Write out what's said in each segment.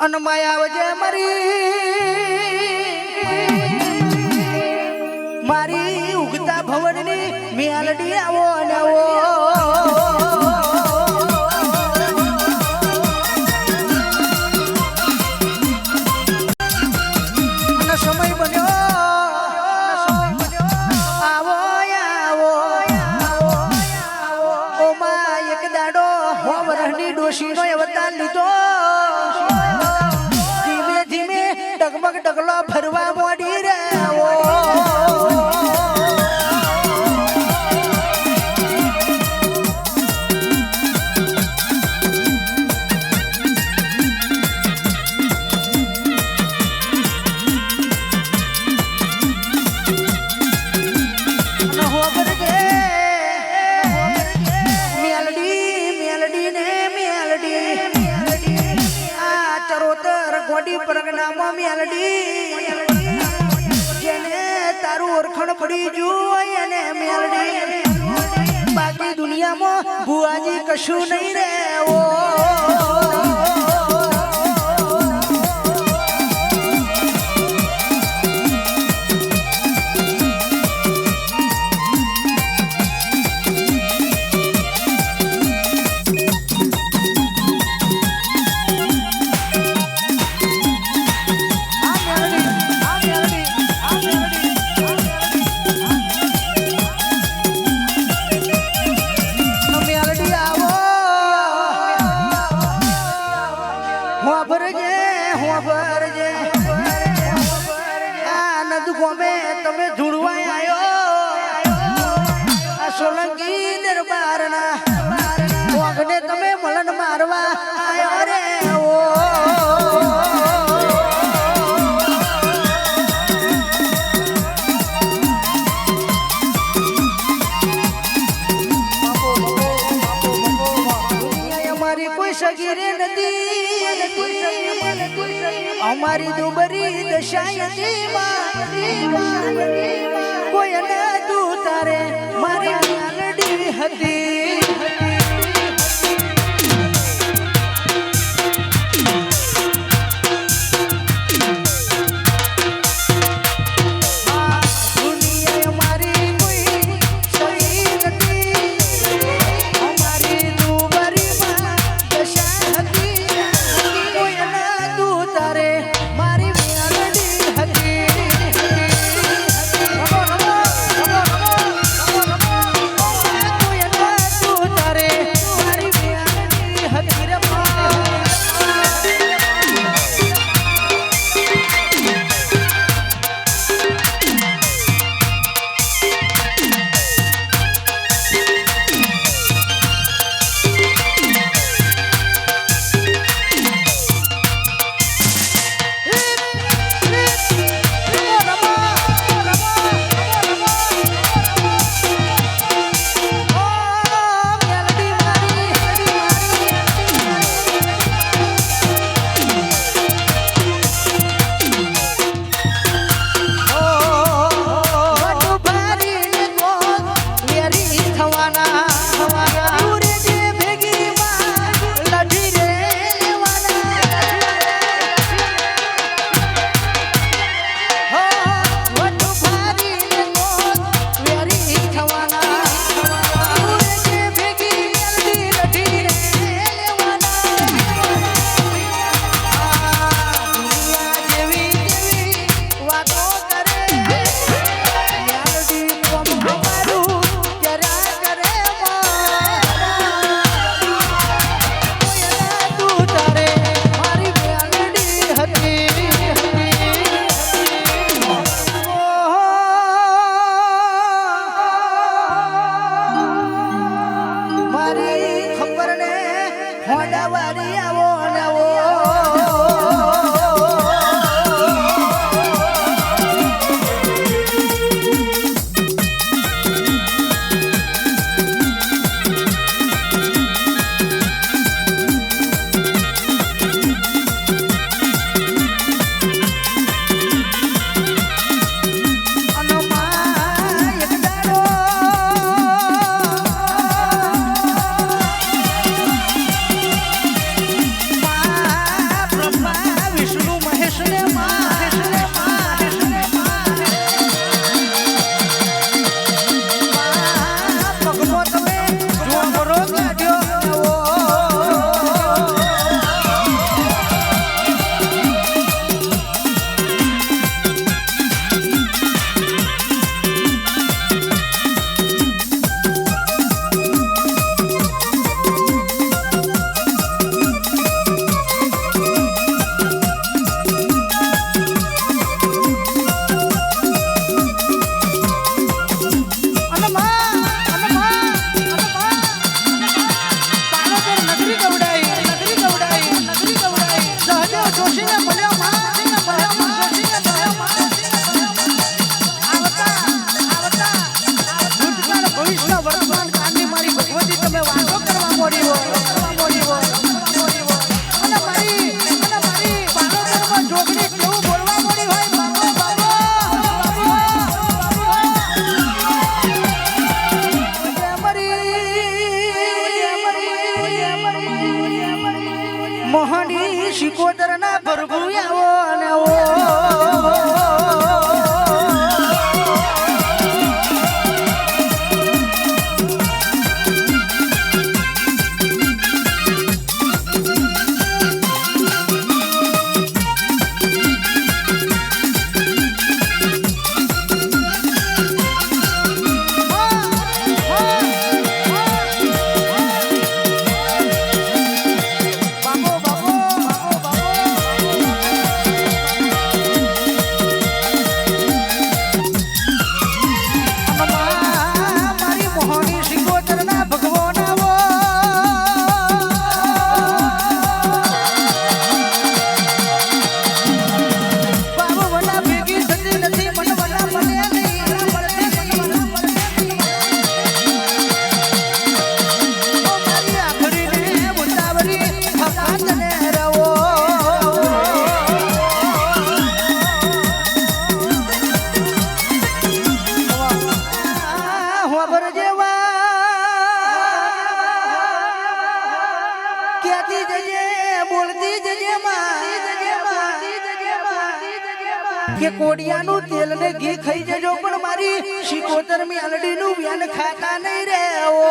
અનમાયા વજે મરી. મારી ઉગતા ભવનની મેલડી આવો ને આવો. ડગમગ ડગલો ફરવા મોડી રે. મોડી પરગણામાં મેલડી. જેને તારું ઓળખણ પડી જોય એને મેલડી. બાકી દુનિયામાં ભુઆજી કશું નહીં રે. ઓ મારી દુબરી દશાયતી કોઈ કોઈને તું તારે મારી આલડી હતી. ಹೊಡವರಿಯವೋ કે કોડિયાનું તેલ ને ઘી ખાઈ જજો, પણ મારી શિકોતર મી આલડીનું વ્યાન ખાતા નહીં રે ઓ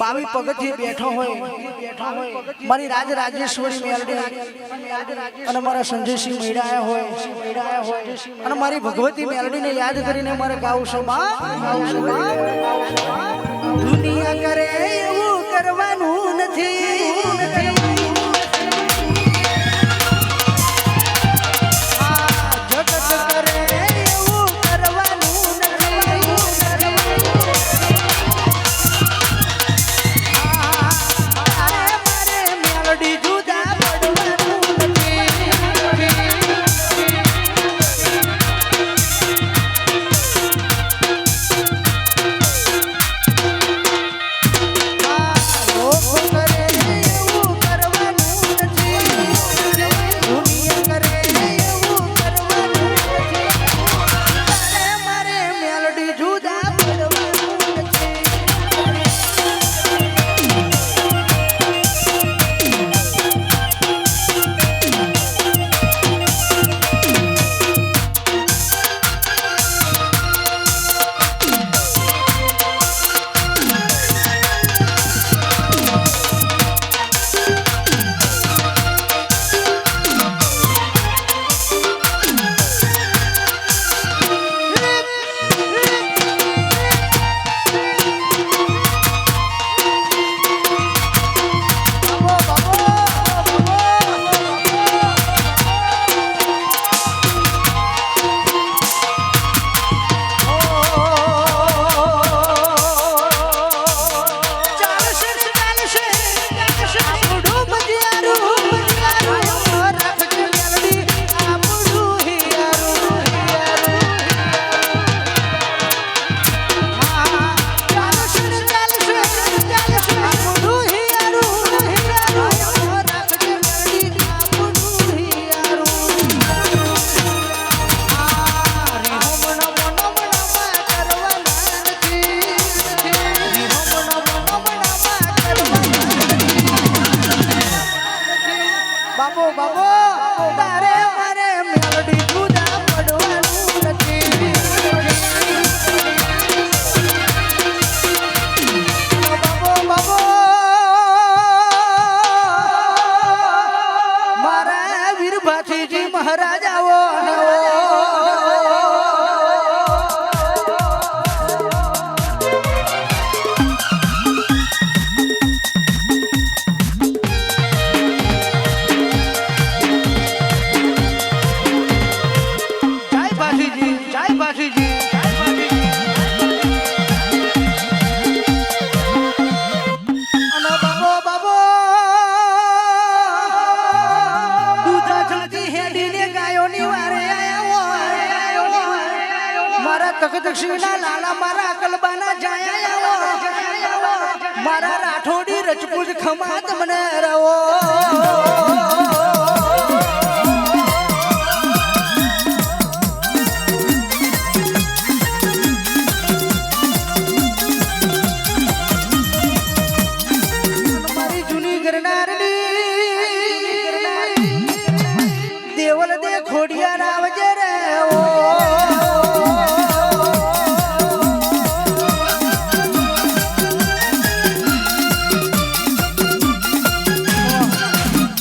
બાવી પગથિયે બેઠો હોય. મારી રાજ રાજેશ્વરી મેલડી અને મારા સંજયસિંહ મેળાયા હોય. અને મારી ભગવતી મેલડીને યાદ કરીને મારે ગાવું છું દુનિયા કરે એવું કરવાનું નથી. તારે મારે મેલડી તું